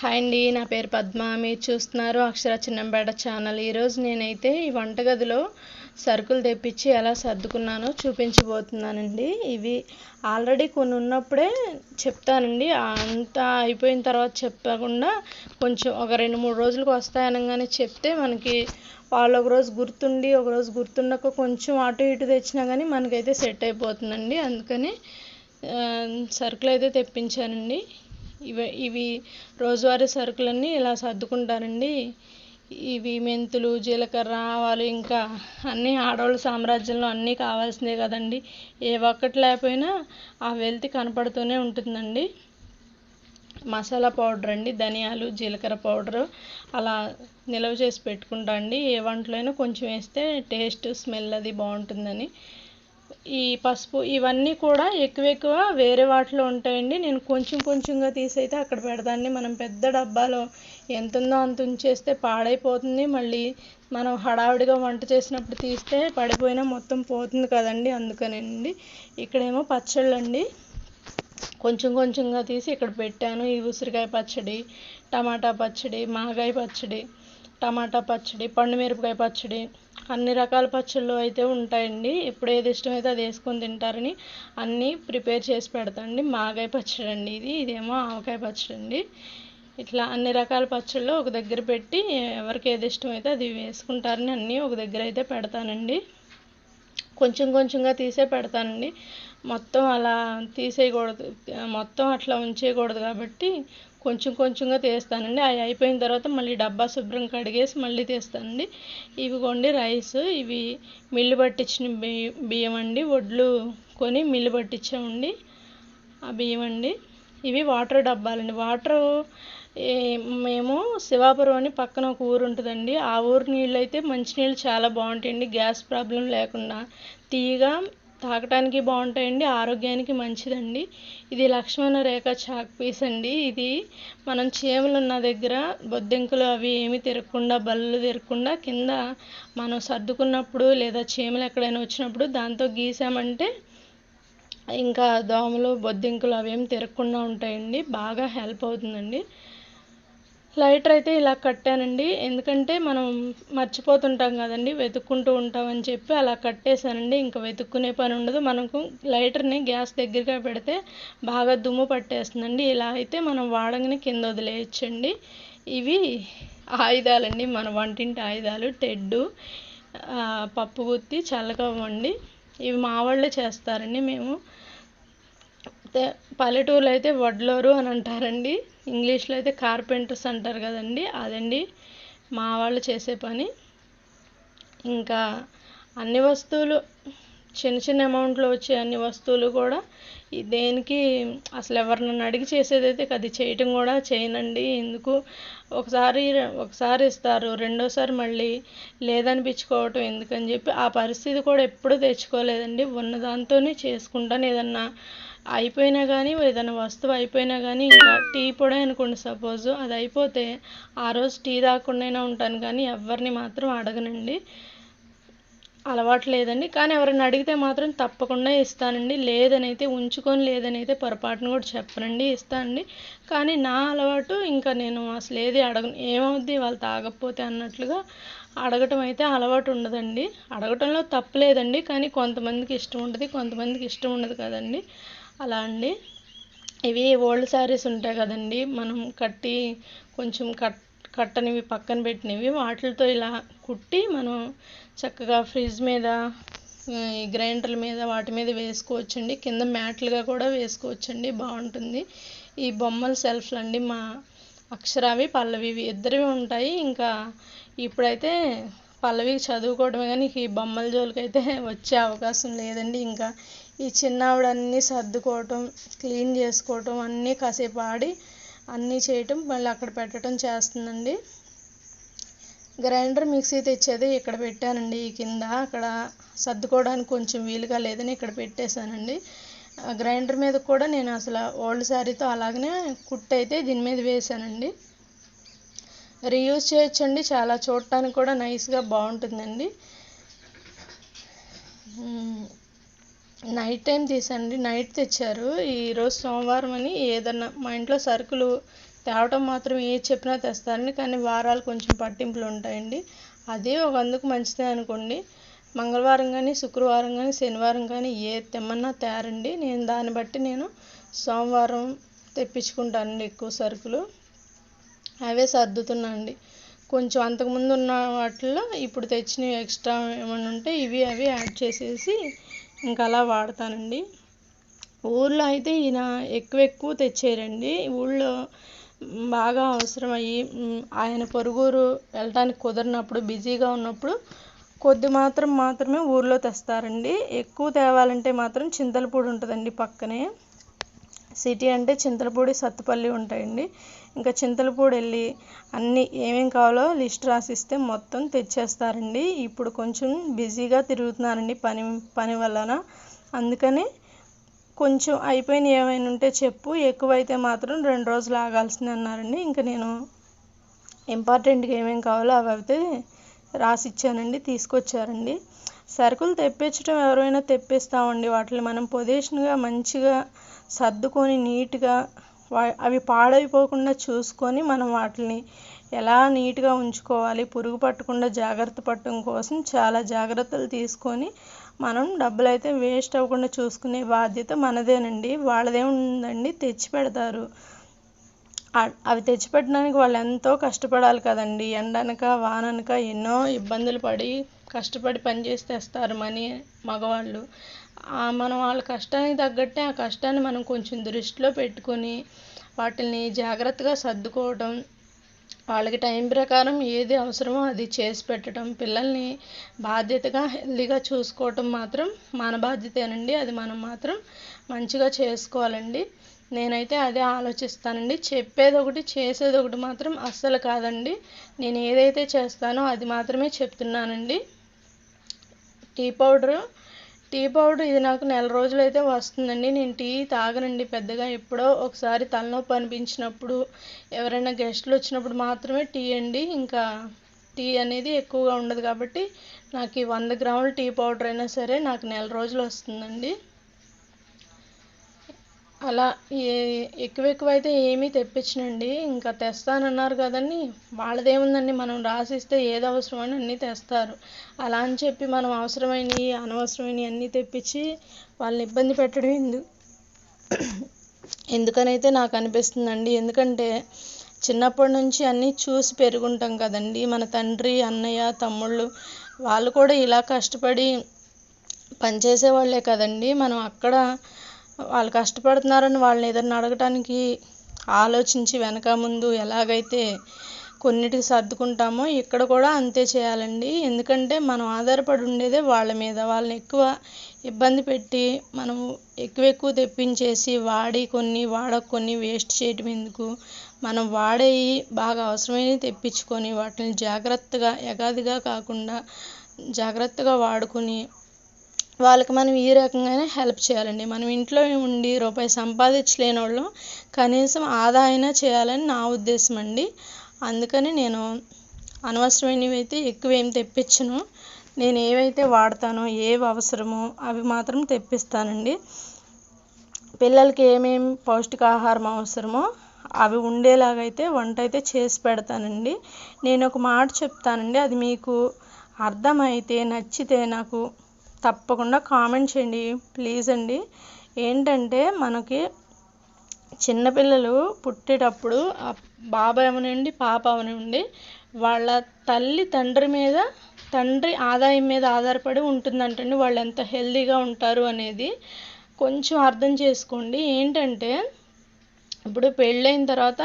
Hi అండి నా పేరు పద్మ. మీరు చూస్తున్నారు అక్షర చిన్నంపేట ఛానల్. ఈరోజు నేనైతే ఈ వంటగదిలో సరుకులు తెప్పించి ఎలా సర్దుకున్నానో చూపించబోతున్నానండి. ఇవి ఆల్రెడీ కొన్ని ఉన్నప్పుడే చెప్తానండి. అంతా అయిపోయిన తర్వాత చెప్పకుండా కొంచెం ఒక రెండు మూడు రోజులకు వస్తాయనగానే చెప్తే మనకి వాళ్ళు ఒక రోజు గుర్తుండి ఒక రోజు గుర్తుండక కొంచెం అటు ఇటు తెచ్చినా కానీ మనకైతే సెట్ అయిపోతుందండి. అందుకని సరుకులు అయితే తెప్పించానండి. ఇవి ఇవి రోజువారీ సరుకులన్నీ ఇలా సర్దుకుంటారండి. ఇవి మెంతులు జీలకర్ర ఆవాలు ఇంకా అన్నీ ఆడవాళ్ళ సామ్రాజ్యంలో అన్నీ కావాల్సిందే కదండి. ఏ ఒక్కటి లేకపోయినా ఆ వెల్తి కనపడుతూనే ఉంటుందండి. మసాలా పౌడర్ అండి ధనియాలు జీలకర్ర పౌడరు అలా నిల్వ చేసి పెట్టుకుంటా అండి. ఏ వంటలో అయినా కొంచెం వేస్తే టేస్ట్ స్మెల్ అది బాగుంటుందని. ఈ పసుపు ఇవన్నీ కూడా ఎక్కువ ఎక్కువ వేరే వాటిలో ఉంటాయండి. నేను కొంచెం కొంచెంగా తీసైతే అక్కడ పెడదాన్ని. మనం పెద్ద డబ్బాలో ఎంత ఉందో అంత ఉంచేస్తే పాడైపోతుంది. మళ్ళీ మనం హడావిడిగా వంట చేసినప్పుడు తీస్తే పడిపోయినా మొత్తం పోతుంది కదండి. అందుకనండి ఇక్కడేమో పచ్చళ్ళు అండి కొంచెం కొంచెంగా తీసి ఇక్కడ పెట్టాను. ఈ ఉసిరికాయ పచ్చడి టమాటా పచ్చడి మాగాయ పచ్చడి. టమాటా పచ్చడి పండు మిరపకాయ పచ్చడి అన్ని రకాల పచ్చళ్ళు అయితే ఉంటాయండి. ఇప్పుడు ఏది ఇష్టమైతే అది వేసుకొని తింటారని అన్నీ ప్రిపేర్ చేసి పెడతాండి మాగాయ పచ్చడి అండి ఇది ఇదేమో ఆవకాయ పచ్చడి అండి ఇట్లా అన్ని రకాల పచ్చళ్ళు ఒక దగ్గర పెట్టి ఎవరికి ఏది ఇష్టమైతే అది వేసుకుంటారని అన్నీ ఒక దగ్గర అయితే పెడతానండి. కొంచెం కొంచెంగా తీసే పెడతానండి. మొత్తం అలా తీసేయకూడదు మొత్తం అట్లా ఉంచేయకూడదు కాబట్టి కొంచెం కొంచెంగా తీస్తానండి. అవి అయిపోయిన తర్వాత మళ్ళీ డబ్బా శుభ్రం కడిగేసి మళ్ళీ తీస్తానండి. ఇవి కొండి రైస్. ఇవి మిల్లు పట్టించిన బియ్యం బియ్యం అండి. వడ్లు కొని మిల్లు పట్టించామండి ఆ బియ్యం అండి. ఇవి వాటర్ డబ్బాలండి. వాటర్ మేము శివాపురం అని పక్కన ఒక ఊరు ఉంటుందండి. ఆ ఊరు నీళ్ళు అయితే మంచినీళ్ళు చాలా బాగుంటాయండి. గ్యాస్ ప్రాబ్లం లేకుండా. తీయగా తాగటానికి బాగుంటాయండి ఆరోగ్యానికి మంచిదండి. ఇది లక్ష్మణ రేఖ చాక్ పీస్ అండి. ఇది మనం చీమలు ఉన్న దగ్గర బొద్దింకలు అవి ఏమి తిరగకుండా బల్లు తిరగకుండా కింద మనం సర్దుకున్నప్పుడు లేదా చీమలు ఎక్కడైనా వచ్చినప్పుడు దాంతో గీసామంటే ఇంకా దోమలు బొద్దింకలు అవేం తిరగకుండా ఉంటాయండి. బాగా హెల్ప్ అవుతుందండి. లైటర్ అయితే ఇలా కట్టానండి. ఎందుకంటే మనం మర్చిపోతుంటాం కదండి వెతుక్కుంటూ ఉంటామని చెప్పి అలా కట్టేశానండి. ఇంకా వెతుక్కునే పని ఉండదు. మనకు లైటర్ని గ్యాస్ దగ్గరగా పెడితే బాగా దుమ్ము పట్టేస్తుందండి. ఇలా అయితే మనం వాడగానే కింద వదిలేయచ్చండి. ఇవి ఆయుధాలండి. మన వంటింటి ఆయుధాలు టెడ్డు పప్పు గుత్తి చల్లకవ్వండి ఇవి మా వాళ్ళే చేస్తారండి మేము. అయితే పల్లెటూరులో అయితే వడ్లోరు అని అంటారండి. ఇంగ్లీష్లో అయితే కార్పెంటర్స్ అంటారు కదండి. అదండి మా వాళ్ళు చేసే పని. ఇంకా అన్ని వస్తువులు చిన్న చిన్న అమౌంట్లో వచ్చే అన్ని వస్తువులు కూడా దేనికి అసలు ఎవరినైనా అడిగి చేసేదైతే అది చేయటం కూడా చేయనండి. ఎందుకు? ఒకసారి ఒకసారి ఇస్తారు రెండోసారి మళ్ళీ లేదనిపించుకోవటం ఎందుకని చెప్పి ఆ పరిస్థితి కూడా ఎప్పుడూ తెచ్చుకోలేదండి. ఉన్న దాంతోనే చేసుకుంటాను ఏదన్నా అయిపోయినా కానీ ఏదైనా వస్తువు అయిపోయినా కానీ ఇంకా టీ పొడి అనుకోండి సపోజ్. అది అయిపోతే ఆ రోజు టీ తాగకుండా ఉంటాను కానీ ఎవరిని మాత్రం అడగనండి. అలవాటు లేదండి. కానీ ఎవరైనా అడిగితే మాత్రం తప్పకుండా ఇస్తానండి. లేదని అయితే ఉంచుకొని లేదని అయితే పొరపాటును కూడా చెప్పనండి. ఇస్తానండి కానీ నా అలవాటు ఇంకా నేను అసలు ఏది అడగను. ఏమవుద్ది? వాళ్ళు తాగకపోతే అన్నట్లుగా అడగటం అయితే అలవాటు ఉండదండి. అడగటంలో తప్పు లేదండి. కానీ కొంతమందికి ఇష్టం ఉంటుంది కొంతమందికి ఇష్టం ఉండదు కదండి. అలా అండి. ఇవి ఓల్డ్ శారీస్ ఉంటాయి కదండి. మనం కట్టి కొంచెం కట్ కట్టనివి పక్కన పెట్టినవి వాటితో ఇలా కుట్టి మనం చక్కగా ఫ్రిడ్జ్ మీద ఈ గ్రైండర్ల మీద వాటి మీద వేసుకోవచ్చండి. కింద మ్యాట్లుగా కూడా వేసుకోవచ్చండి. బాగుంటుంది. ఈ బొమ్మల సెల్ఫ్లు అండి మా అక్షరావి పల్లవి ఇద్దరివి ఉంటాయి. ఇంకా ఇప్పుడైతే పల్లవి చదువుకోవడమే కానీ ఈ బొమ్మల జోలికైతే వచ్చే అవకాశం లేదండి. ఇంకా ఈ చిన్నవిడ అన్నీ సర్దుకోవటం క్లీన్ చేసుకోవటం అన్నీ కాసేపు ఆడి అన్నీ చేయటం మళ్ళీ అక్కడ పెట్టడం చేస్తుందండి. గ్రైండర్ మిక్సీ తెచ్చేది ఇక్కడ పెట్టానండి ఈ కింద. అక్కడ సర్దుకోవడానికి కొంచెం వీలుగా లేదని ఇక్కడ పెట్టేశానండి. గ్రైండర్ మీద కూడా నేను అసలు ఓల్డ్ శారీతో అలాగనే కుట్ అయితే దీని మీద వేసానండి రీయూజ్ చేయొచ్చండి చాలా చూడటానికి కూడా నైస్గా బాగుంటుందండి. మ్మ్. నైట్ టైం తీసండి. నైట్ తెచ్చారు. ఈరోజు సోమవారం అని ఏదన్నా మా ఇంట్లో సరుకులు తేవటం మాత్రం ఏది చెప్పినా తెస్తారండి. కానీ వారాలు కొంచెం పట్టింపులు ఉంటాయండి. అదే ఒక అందుకు మంచిదే అనుకోండి. మంగళవారం కానీ శుక్రవారం కానీ శనివారం కానీ ఏ తెమ్మన్నా తేరండి. నేను దాన్ని బట్టి నేను సోమవారం తెప్పించుకుంటానండి ఎక్కువ సరుకులు. అవే సర్దుతున్నానండి కొంచెం అంతకుముందు ఉన్న వాటిల్లో ఇప్పుడు తెచ్చినవి ఎక్స్ట్రా ఏమైనా ఉంటే ఇవి అవి యాడ్ చేసేసి ఇంకా అలా వాడతానండి. ఊళ్ళో అయితే ఈయన ఎక్కువ ఎక్కువ తెచ్చారండి. ఊళ్ళో బాగా అవసరం అయ్యి ఆయన పొరుగురు వెళ్ళటానికి కుదరినప్పుడు బిజీగా ఉన్నప్పుడు కొద్ది మాత్రం మాత్రమే ఊర్లో తెస్తారండి. ఎక్కువ తేవాలంటే మాత్రం చింతలపూడి ఉంటుందండి పక్కనే. సిటీ అంటే చింతలపూడి సత్తుపల్లి ఉంటాయండి. ఇంకా చింతలపూడి వెళ్ళి అన్నీ ఏమేం కావాలో లిస్ట్ రాసిస్తే మొత్తం తెచ్చేస్తారండి. ఇప్పుడు కొంచెం బిజీగా తిరుగుతున్నారండి పని పని వలన అందుకని కొంచెం అయిపోయిన ఏమైనా ఉంటే చెప్పు. ఎక్కువైతే మాత్రం రెండు రోజులు ఆగాల్సింది అన్నారండి. ఇంకా నేను ఇంపార్టెంట్గా ఏమేమి కావాలో అవి అయితే రాసి ఇచ్చానండి తీసుకొచ్చారండి. సరుకులు తెప్పించడం ఎవరైనా తెప్పిస్తామండి. వాటిని మనం పొజిషన్గా మంచిగా సర్దుకొని నీట్గా అవి పాడైపోకుండా చూసుకొని మనం వాటిని ఎలా నీట్గా ఉంచుకోవాలి పురుగు పట్టకుండా జాగ్రత్త పట్టడం కోసం చాలా జాగ్రత్తలు తీసుకొని మనం డబ్బులు అయితే వేస్ట్ అవ్వకుండా చూసుకునే బాధ్యత మనదేనండి. వాళ్ళదేముందండి తెచ్చి పెడతారు. అవి తెచ్చిపెట్టడానికి వాళ్ళు ఎంతో కష్టపడాలి కదండి. ఎండనక వాననక ఎన్నో ఇబ్బందులు పడి కష్టపడి పనిచేసి తెస్తారు మనీ మగవాళ్ళు. మనం వాళ్ళ కష్టానికి తగ్గట్టే ఆ కష్టాన్ని మనం కొంచెం దృష్టిలో పెట్టుకొని వాటిని జాగ్రత్తగా సర్దుకోవడం వాళ్ళకి టైం ప్రకారం ఏది అవసరమో అది చేసి పెట్టడం పిల్లల్ని బాధ్యతగా హెల్దీగా చూసుకోవటం మాత్రం మన బాధ్యతేనండి. అది మనం మాత్రం మంచిగా చేసుకోవాలండి. నేనైతే అదే ఆలోచిస్తానండి. చెప్పేది ఒకటి చేసేది ఒకటి మాత్రం అస్సలు కాదండి. నేను ఏదైతే చేస్తానో అది మాత్రమే చెప్తున్నానండి. టీ పౌడరు టీ పౌడర్ ఇది నాకు నెల రోజులు అయితే వస్తుందండి. నేను టీ తాగనండి పెద్దగా. ఎప్పుడో ఒకసారి తలనొప్పి అనిపించినప్పుడు ఎవరైనా గెస్ట్లు వచ్చినప్పుడు మాత్రమే టీ అండి. ఇంకా టీ అనేది ఎక్కువగా ఉండదు కాబట్టి నాకు ఈ వంద గ్రాముల టీ పౌడర్ అయినా సరే నాకు నెల రోజులు వస్తుందండి. అలా ఏ ఎక్కువ ఎక్కువ అయితే ఏమీ తెప్పించనండి. ఇంకా తెస్తానన్నారు కదండి. వాళ్ళదేముందండి? మనం రాసిస్తే ఏది అవసరమని అన్నీ తెస్తారు. అలా అని చెప్పి మనం అవసరమైనవి అనవసరమైనవి అన్నీ తెప్పించి వాళ్ళని ఇబ్బంది పెట్టడం ఎందుకు ఎందుకనైతే నాకు అనిపిస్తుందండి. ఎందుకంటే చిన్నప్పటి నుంచి అన్నీ చూసి పెరుగుంటాం కదండి. మన తండ్రి అన్నయ్య తమ్ముళ్ళు వాళ్ళు కూడా ఇలా కష్టపడి పనిచేసే వాళ్ళే కదండి. మనం అక్కడ వాళ్ళు కష్టపడుతున్నారని వాళ్ళని ఏదైనా అడగటానికి ఆలోచించి వెనక ముందు ఎలాగైతే కొన్నిటికి సర్దుకుంటామో ఇక్కడ కూడా అంతే చేయాలండి. ఎందుకంటే మనం ఆధారపడి ఉండేదే వాళ్ళ మీద. వాళ్ళని ఎక్కువ ఇబ్బంది పెట్టి మనం ఎక్కువ ఎక్కువ తెప్పించేసి వాడి కొన్ని వాడక కొన్ని వేస్ట్ చేయటం ఎందుకు? మనం వాడేవి బాగా అవసరమైనవి తెప్పించుకొని వాటిని జాగ్రత్తగా ఎగాదిగా కాకుండా జాగ్రత్తగా వాడుకొని వాళ్ళకి మనం ఈ రకంగానే హెల్ప్ చేయాలండి. మనం ఇంట్లో ఉండి రూపాయి సంపాదించలేని వాళ్ళం కనీసం ఆదా అయినా చేయాలని నా ఉద్దేశం అండి. అందుకని నేను అనవసరమైనవి అయితే ఎక్కువ ఏం తెప్పించను. నేను ఏవైతే వాడతానో ఏవి అవసరమో అవి మాత్రం తెప్పిస్తానండి. పిల్లలకి ఏమేమి పౌష్టికాహారం అవసరమో అవి ఉండేలాగైతే వంట అయితే చేసి పెడతానండి. నేను ఒక మాట చెప్తానండి. అది మీకు అర్థమైతే నచ్చితే నాకు తప్పకుండా కామెంట్ చేయండి ప్లీజ్ అండి. ఏంటంటే మనకి చిన్నపిల్లలు పుట్టేటప్పుడు బాబా బాబు అవనండి పాప అవనండి వాళ్ళ తల్లి తండ్రి మీద తండ్రి ఆదాయం మీద ఆధారపడి ఉంటుందంటండి వాళ్ళు ఎంత హెల్దీగా ఉంటారు అనేది. కొంచెం అర్థం చేసుకోండి. ఏంటంటే ఇప్పుడు పెళ్ళైన తర్వాత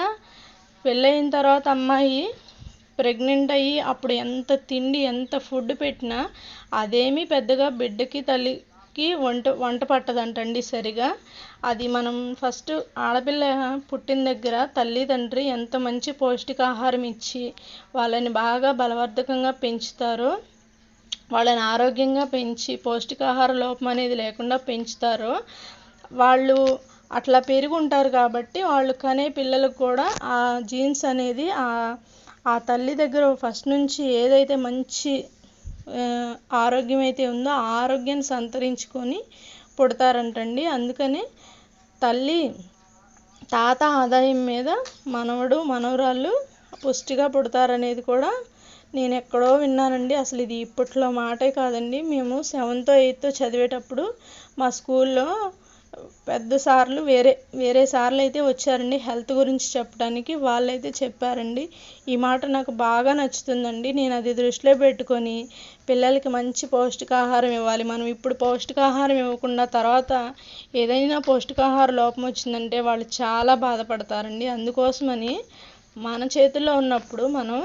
పెళ్ళైన తర్వాత అమ్మాయి ప్రెగ్నెంట్ అయ్యి అప్పుడు ఎంత తిండి ఎంత ఫుడ్ పెట్టినా అదేమీ పెద్దగా బిడ్డకి తల్లికి వంట వంట పట్టదంటండి సరిగా. అది మనం ఫస్ట్ ఆడపిల్ల పుట్టిన దగ్గర తల్లిదండ్రి ఎంత మంచి పౌష్టికాహారం ఇచ్చి వాళ్ళని బాగా బలవర్ధకంగా పెంచుతారో వాళ్ళని ఆరోగ్యంగా పెంచి పౌష్టికాహార లోపం అనేది లేకుండా పెంచుతారో వాళ్ళు అట్లా పెరుగుంటారు ఉంటారు కాబట్టి వాళ్ళు కనే పిల్లలకు కూడా ఆ జీన్స్ అనేది ఆ ఆ తల్లి దగ్గర ఫస్ట్ నుంచి ఏదైతే మంచి ఆరోగ్యం అయితే ఉందో ఆ ఆరోగ్యాన్ని సంతరించుకొని పుడతారంటండి. అందుకని తల్లి తాత ఆదాయం మీద మనవడు మనవరాళ్ళు పుష్టిగా పుడతారనేది కూడా నేను ఎక్కడో విన్నానండి. అసలు ఇది ఇప్పట్లో మాటే కాదండి. మేము సెవెంత్ ఎయిత్ చదివేటప్పుడు మా స్కూల్లో పెద్ద సార్లు వేరే వేరే సార్లు అయితే వచ్చారండి. హెల్త్ గురించి చెప్పడానికి వాళ్ళైతే చెప్పారండి. ఈ మాట నాకు బాగా నచ్చుతుందండి. నేను అది దృష్టిలో పెట్టుకొని పిల్లలకి మంచి పౌష్టికాహారం ఇవ్వాలి. మనం ఇప్పుడు పౌష్టికాహారం ఇవ్వకుండా తర్వాత ఏదైనా పౌష్టికాహార లోపం వచ్చిందంటే వాళ్ళు చాలా బాధపడతారండి. అందుకోసమని మన చేతుల్లో ఉన్నప్పుడు మనం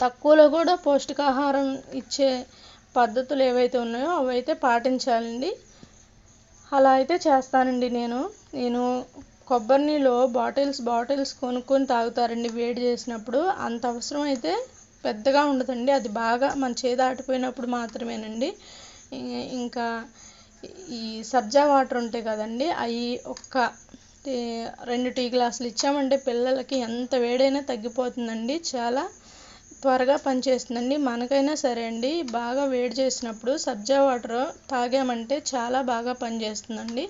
తక్కువలో కూడా పౌష్టికాహారం ఇచ్చే పద్ధతులు ఏవైతే ఉన్నాయో అవైతే పాటించాలండి. అలా అయితే చేస్తానండి నేను. నేను కొబ్బరి నీళ్ళు బాటిల్స్ బాటిల్స్ కొనుక్కొని తాగుతారండి వేడి చేసినప్పుడు. అంత అవసరం అయితే పెద్దగా ఉండదండి. అది బాగా మన చేయి దాటిపోయినప్పుడు మాత్రమేనండి. ఇంకా ఈ సబ్జా వాటర్ ఉంటాయి కదండి అవి ఒక్క రెండు టీ గ్లాసులు ఇచ్చామంటే పిల్లలకి ఎంత వేడైనా తగ్గిపోతుందండి. చాలా త్వరగా పనిచేస్తుందండి. మనకైనా సరే అండి బాగా వేడి చేసినప్పుడు సబ్జా వాటర్ తాగామంటే చాలా బాగా పనిచేస్తుందండి.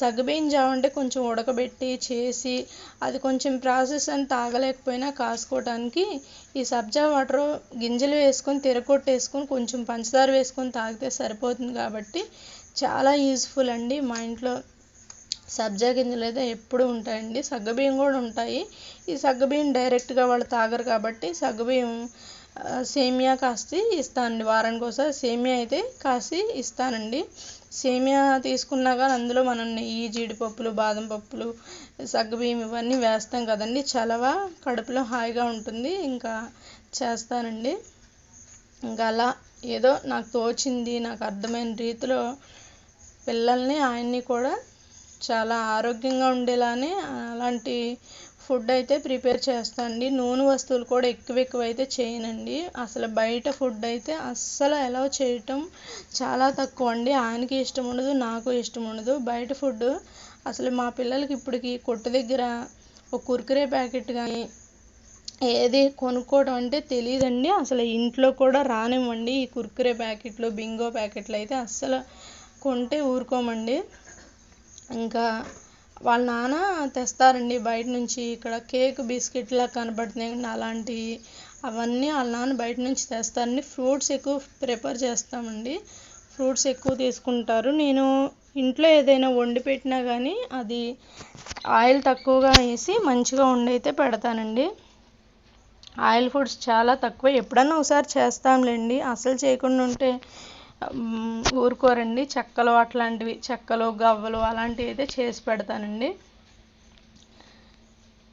సగ్గుబియ్యం జావ అంటే కొంచెం ఉడకబెట్టి చేసి అది కొంచెం ప్రాసెస్ అని తాగలేకపోయినా కాసుకోవడానికి ఈ సబ్జా వాటర్ గింజలు వేసుకొని తిరగొట్టేసుకొని కొంచెం పంచదార వేసుకొని తాగితే సరిపోతుంది కాబట్టి చాలా యూజ్ఫుల్ అండి మా ఇంట్లో సబ్జా గింజలు అయితే ఎప్పుడు ఉంటాయండి. సగ్గుబియ్యం కూడా ఉంటాయి. ఈ సగ్గుబియ్యం డైరెక్ట్గా వాళ్ళు తాగరు కాబట్టి సగ్గుబియ్యం సేమియా కాసి ఇస్తానండి. వారానికి ఒకసారి సేమియా అయితే కాసి ఇస్తానండి. సేమియా తీసుకున్నా కానీ అందులో మనం నెయ్యి జీడిపప్పులు బాదం పప్పులు సగ్గుబియ్యం ఇవన్నీ వేస్తాం కదండి. చలవ కడుపులో హాయిగా ఉంటుంది. ఇంకా చేస్తానండి. ఇంకా అలా ఏదో నాకు తోచింది నాకు అర్థమైన రీతిలో పిల్లల్ని ఆయన్ని కూడా చాలా ఆరోగ్యంగా ఉండేలానే అలాంటి ఫుడ్ అయితే ప్రిపేర్ చేస్తానండి. నూనె వస్తువులు కూడా ఎక్కువ ఎక్కువ అయితే చేయనండి. అసలు బయట ఫుడ్ అయితే అస్సలు ఎలా చేయటం చాలా తక్కువ అండి ఆయనకి ఇష్టం ఉండదు నాకు ఇష్టం ఉండదు. బయట ఫుడ్ అసలు మా పిల్లలకి ఇప్పటికి కొట్టు దగ్గర ఒక కుర్కురే ప్యాకెట్ కానీ ఏది కొనుక్కోవడం అంటే తెలియదండి. అసలు ఇంట్లో కూడా రానివ్వండి. ఈ కుర్కురే ప్యాకెట్లు బింగో ప్యాకెట్లు అయితే అస్సలు కొంటే ఊరుకోమండి. ఇంకా వాళ్ళ నాన్న తెస్తారండి బయట నుంచి. ఇక్కడ కేక్ బిస్కెట్లా కనబడుతున్నాయి అలాంటివి అవన్నీ వాళ్ళ నాన్న బయట నుంచి తెస్తారండి. ఫ్రూట్స్ ఎక్కువ ప్రిపేర్ చేస్తామండి. ఫ్రూట్స్ ఎక్కువ తీసుకుంటారు. నేను ఇంట్లో ఏదైనా వండి పెట్టినా కానీ అది ఆయిల్ తక్కువగా వేసి మంచిగా వండైతే పెడతానండి. ఆయిల్ ఫుడ్స్ చాలా తక్కువ. ఎప్పుడన్నా ఒకసారి చేస్తాంలేండి. అసలు చేయకుండా ఉంటే ఊరుకోరండి. చెక్కలు అట్లాంటివి చెక్కలు గవ్వలు అలాంటివి అయితే చేసి పెడతానండి.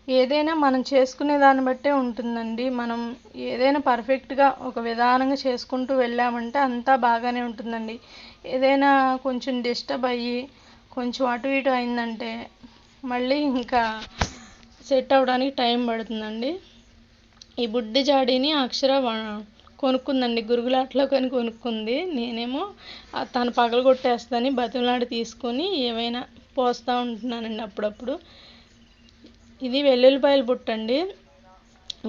ఏదైనా మనం చేసుకునే దాన్ని బట్టే ఉంటుందండి. మనం ఏదైనా పర్ఫెక్ట్గా ఒక విధానంగా చేసుకుంటూ వెళ్ళామంటే అంతా బాగానే ఉంటుందండి. ఏదైనా కొంచెం డిస్టర్బ్ అయ్యి కొంచెం అటు ఇటు అయిందంటే మళ్ళీ ఇంకా సెట్ అవ్వడానికి టైం పడుతుందండి. ఈ బుడ్డి జాడీని అక్షర కొనుక్కుందండి. గురుగులాట్లో కానీ కొనుక్కుంది. నేనేమో తను పగలు పగలగొట్టేస్తుందని బతిమలాడి తీసుకొని ఏవైనా పోస్తూ ఉంటున్నానండి అప్పుడప్పుడు. ఇది వెల్లుల్లిపాయలు బుట్టండి.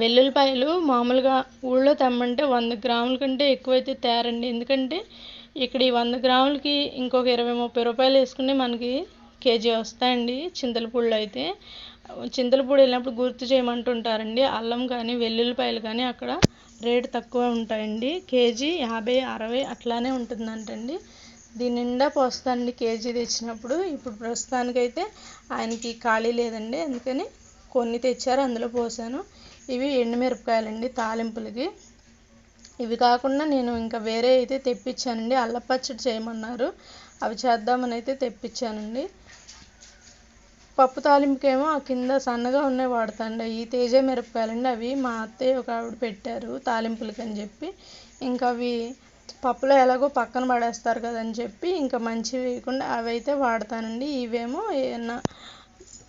వెల్లుల్లిపాయలు మామూలుగా ఊళ్ళో తెమ్మంటే వంద గ్రాముల కంటే ఎక్కువైతే తేరండి. ఎందుకంటే ఇక్కడ ఈ వంద గ్రాములకి ఇంకొక ఇరవై ముప్పై రూపాయలు వేసుకుంటే మనకి కేజీ వస్తాయండి చింతలపూళ్ళు అయితే. చింతలపూడి వెళ్ళినప్పుడు గుర్తు చేయమంటుంటారండి. అల్లం కానీ వెల్లుల్లిపాయలు కానీ అక్కడ రేటు తక్కువ ఉంటాయండి. కేజీ యాభై అరవై అట్లానే ఉంటుందంటండి. దీని నిండా పోస్తానండి కేజీ తెచ్చినప్పుడు. ఇప్పుడు ప్రస్తుతానికైతే ఆయనకి ఖాళీ లేదండి. అందుకని కొన్ని తెచ్చారు అందులో పోసాను. ఇవి ఎండుమిరపకాయలండి తాలింపులకి. ఇవి కాకుండా నేను ఇంకా వేరే అయితే తెప్పించానండి. అల్లపచ్చడి చేయమన్నారు. అవి చేద్దామని అయితే తెప్పించానండి. పప్పు తాలింపుకేమో ఆ కింద సన్నగా ఉన్నాయి వాడతాండి. ఈ తేజ మిరపకాయలండి అవి. మా అత్తయ్య ఒక ఆవిడ పెట్టారు తాలింపులకి అని చెప్పి. ఇంకా అవి పప్పులో ఎలాగో పక్కన పడేస్తారు కదని చెప్పి ఇంకా మంచివి వేయకుండా అవి అయితే వాడతానండి. ఇవేమో ఏమన్నా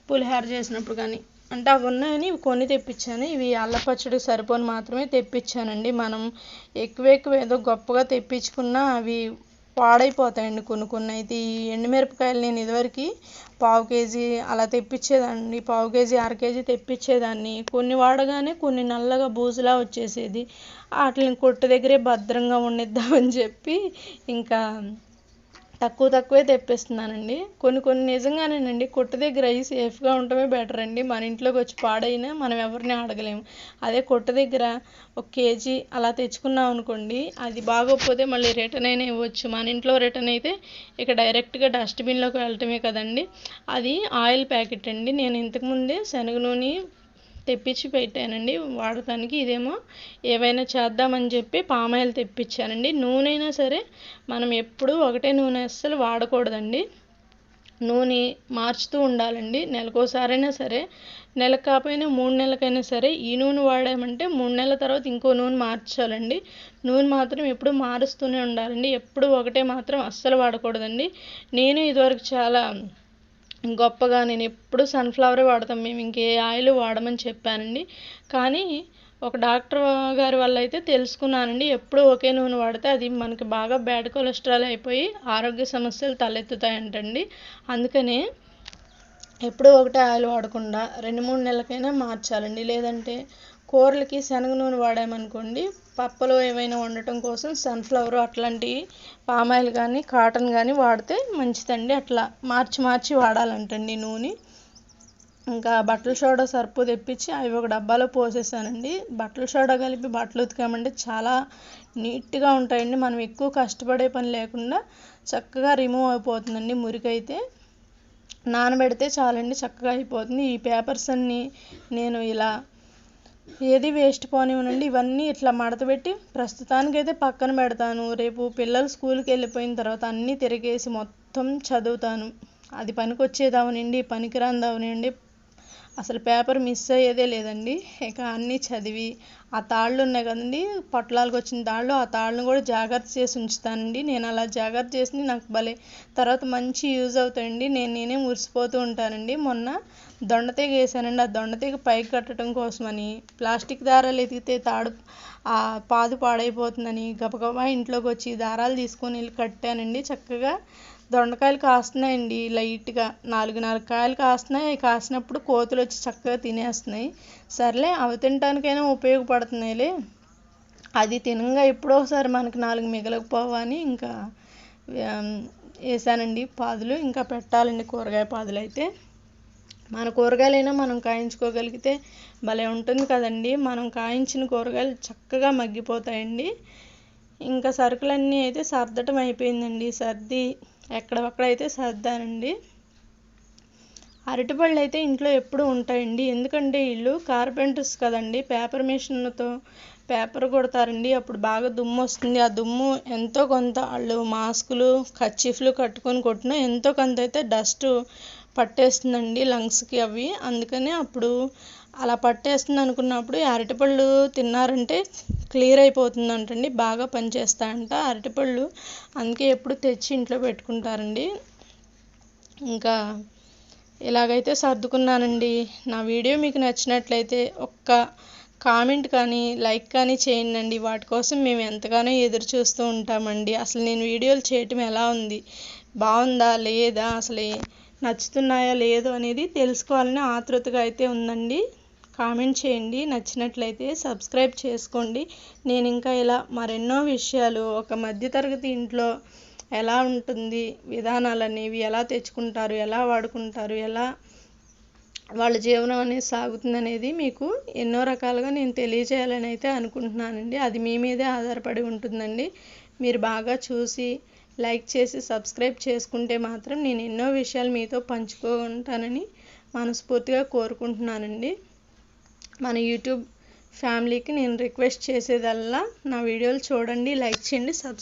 పులిహోర చేసినప్పుడు కానీ. అంటే అవి ఉన్నాయని ఇవి కొన్ని తెప్పించాను. ఇవి అల్ల పచ్చడికి సరిపోని మాత్రమే తెప్పించానండి. మనం ఎక్కువ ఎక్కువ ఏదో గొప్పగా తెప్పించుకున్నా అవి పాడైపోతాయండి కొన్ని కొన్ని. అయితే ఈ ఎండుమిరపకాయలు నేను ఇదివరకు పావు కేజీ అలా తెప్పించేదాన్ని పావు కేజీ అర కేజీ తెప్పించేదాన్ని. కొన్ని వాడగానే కొన్ని నల్లగా బూజులా వచ్చేసేది. వాటిని కొట్టు దగ్గరే భద్రంగా ఉండిద్దామని చెప్పి ఇంకా తక్కువ తక్కువే తెప్పిస్తున్నానండి. కొన్ని కొన్ని నిజంగానేనండి కొట్టు దగ్గర అవి సేఫ్గా ఉండటమే బెటర్ అండి. మన ఇంట్లోకి వచ్చి పాడైనా మనం ఎవరిని అడగలేము. అదే కొట్టు దగ్గర ఒక కేజీ అలా తెచ్చుకున్నాం అనుకోండి అది బాగోకపోతే మళ్ళీ రిటర్న్ అయినా ఇవ్వచ్చు. మన ఇంట్లో రిటర్న్ అయితే ఇక డైరెక్ట్గా డస్ట్బిన్లోకి వెళ్ళటమే కదండి. అది ఆయిల్ ప్యాకెట్ అండి. నేను ఇంతకుముందే శనగ నూనె తెప్పించి పెట్టానండి. వాడటానికి ఇదేమో ఏవైనా చేద్దామని చెప్పి పామాయిల్ తెప్పించానండి. నూనె అయినా సరే మనం ఎప్పుడూ ఒకటే నూనె అస్సలు వాడకూడదండి. నూనె మార్చుతూ ఉండాలండి. నెలకోసారైనా సరే నెలకు కాకపోయినా మూడు నెలలకైనా సరే ఈ నూనె వాడామంటే మూడు నెలల తర్వాత ఇంకో నూనె మార్చాలండి. నూనె మాత్రం ఎప్పుడు మారుస్తూనే ఉండాలండి. ఎప్పుడు ఒకటే మాత్రం అస్సలు వాడకూడదండి. నేను ఇదివరకు చాలా గొప్పగా నేను ఎప్పుడు సన్ఫ్లవరే వాడతాం. మేము ఇంకే ఆయిల్ వాడమని చెప్పానండి. కానీ ఒక డాక్టర్ గారి వల్ల అయితే తెలుసుకున్నానండి. ఎప్పుడు ఒకే నూనె వాడితే అది మనకి బాగా బ్యాడ్ కొలెస్ట్రాల్ అయిపోయి ఆరోగ్య సమస్యలు తలెత్తుతాయంటండి. అందుకనే ఎప్పుడూ ఒకటే ఆయిల్ వాడకుండా రెండు మూడు నెలలకైనా మార్చాలండి. లేదంటే కూరలకి శనగ నూనె వాడామనుకోండి పప్పులు ఏవైనా వండటం కోసం సన్ఫ్లవర్ అట్లాంటివి పామాయిల్ కానీ కాటన్ కానీ వాడితే మంచిదండి. అట్లా మార్చి మార్చి వాడాలంటండి నూనె. ఇంకా బట్టల సోడా సర్పు తెప్పించి అవి ఒక డబ్బాలో పోసేసానండి. బట్టల సోడా కలిపి బట్టలు ఉతికామంటే చాలా నీట్గా ఉంటాయండి. మనం ఎక్కువ కష్టపడే పని లేకుండా చక్కగా రిమూవ్ అయిపోతుందండి మురికైతే. నానబెడితే చాలండి చక్కగా అయిపోతుంది. ఈ పేపర్స్ అన్నీ నేను ఇలా ఏది వేస్ట్ పోనివ్వనండి ఇవన్నీ ఇట్లా మడతపెట్టి ప్రస్తుతానికైతే పక్కన పెడతాను. రేపు పిల్లలు స్కూల్కి వెళ్ళిపోయిన తర్వాత అన్నీ తిరిగేసి మొత్తం చదువుతాను. అది పనికొచ్చేదవనండి పనికిరాందవనండి అసలు పేపర్ మిస్ అయ్యేదే లేదండి. ఇక అన్నీ చదివి ఆ తాళ్ళు ఉన్నాయి కదండి పొట్లాలకు వచ్చిన తాళ్ళు ఆ తాళ్ళను కూడా జాగ్రత్త చేసి ఉంచుతానండి. నేను అలా జాగ్రత్త చేసి నాకు భలే తర్వాత మంచి యూజ్ అవుతాయండి. నేను నేనే మురిసిపోతూ ఉంటానండి. మొన్న దొండతీగ వేసానండి. ఆ దొండతీగ పైకి కట్టడం కోసమని ప్లాస్టిక్ దారాలు ఎతికితే తాడు ఆ పాదు పాడైపోతుందని గబగబా ఇంట్లోకి వచ్చి దారాలు తీసుకొని వెళ్ళి కట్టానండి. చక్కగా దొండకాయలు కాస్తున్నాయండి లైట్గా. నాలుగు నాలుగు కాయలు కాస్తున్నాయి. అవి కాసినప్పుడు కోతులు వచ్చి చక్కగా తినేస్తున్నాయి. సర్లే అవి తినటానికైనా ఉపయోగపడుతున్నాయిలే. అది తినంగా ఎప్పుడో ఒకసారి మనకి నాలుగు మిగలకపోవని ఇంకా వేసానండి పాదులు. ఇంకా పెట్టాలండి కూరగాయ పాదులు అయితే మన కూరగాయలైనా మనం కాయించుకోగలిగితే భలే ఉంటుంది కదండి. మనం కాయించిన కూరగాయలు చక్కగా మగ్గిపోతాయండి. ఇంకా సరుకులన్నీ అయితే సర్దటం అయిపోయిందండి. సర్ది ఎక్కడొక్కడైతే సర్దానండి. అరటిపళ్ళు అయితే ఇంట్లో ఎప్పుడు ఉంటాయండి. ఎందుకంటే వీళ్ళు కార్పెంటర్స్ కదండి. పేపర్ మిషన్తో పేపర్ కొడతారండి. అప్పుడు బాగా దుమ్ము వస్తుంది. ఆ దుమ్ము ఎంతో కొంత వాళ్ళు మాస్కులు కర్చీఫ్లు కట్టుకొని కొట్టినా ఎంతో కొంత అయితే డస్ట్ పట్టేస్తుందండి లంగ్స్కి అవి. అందుకనే అప్పుడు అలా పట్టేస్తుంది అనుకున్నప్పుడు ఈ అరటిపళ్ళు తిన్నారంటే క్లియర్ అయిపోతుందంటండి బాగా పనిచేస్తాయంట. అరటిపళ్ళు అందుకే ఎప్పుడు తెచ్చి ఇంట్లో పెట్టుకుంటారండి. ఇంకా ఇలాగైతే సర్దుకున్నానండి. నా వీడియో మీకు నచ్చినట్లయితే ఒక్క కామెంట్ కానీ లైక్ కానీ చేయండి వాటి కోసం మేము ఎంతగానో ఎదురు చూస్తూ ఉంటామండి. అసలు నేను వీడియోలు చేయటం ఎలా ఉంది? బాగుందా? లేదా? అసలు నచ్చుతున్నాయా? లేదో అనేది తెలుసుకోవాలని ఆతృతగా అయితే ఉందండి. కామెంట్ చేయండి. నచ్చినట్లయితే సబ్స్క్రైబ్ చేసుకోండి. నేను ఇంకా ఇలా మరెన్నో విషయాలు ఒక మధ్యతరగతి ఇంట్లో ఎలా ఉంటుంది విధానాలు అనేవి ఎలా తెచ్చుకుంటారు ఎలా వాడుకుంటారు ఎలా వాళ్ళ జీవనం అనేది సాగుతుంది అనేది మీకు ఎన్నో రకాలుగా నేను తెలియజేయాలని అయితే అనుకుంటున్నానండి. అది మీ మీదే ఆధారపడి ఉంటుందండి. మీరు బాగా చూసి లైక్ చేసి సబ్స్క్రైబ్ చేసుకుంటే మాత్రం నేను ఎన్నో విషయాలు మీతో పంచుకుంటానని మనస్ఫూర్తిగా కోరుకుంటున్నానండి. మన యూట్యూబ్ ఫ్యామిలీకి నేను రిక్వెస్ట్ చేసేదల్లా నా వీడియోలు చూడండి లైక్ చేయండి సబ్స్క్రైబ్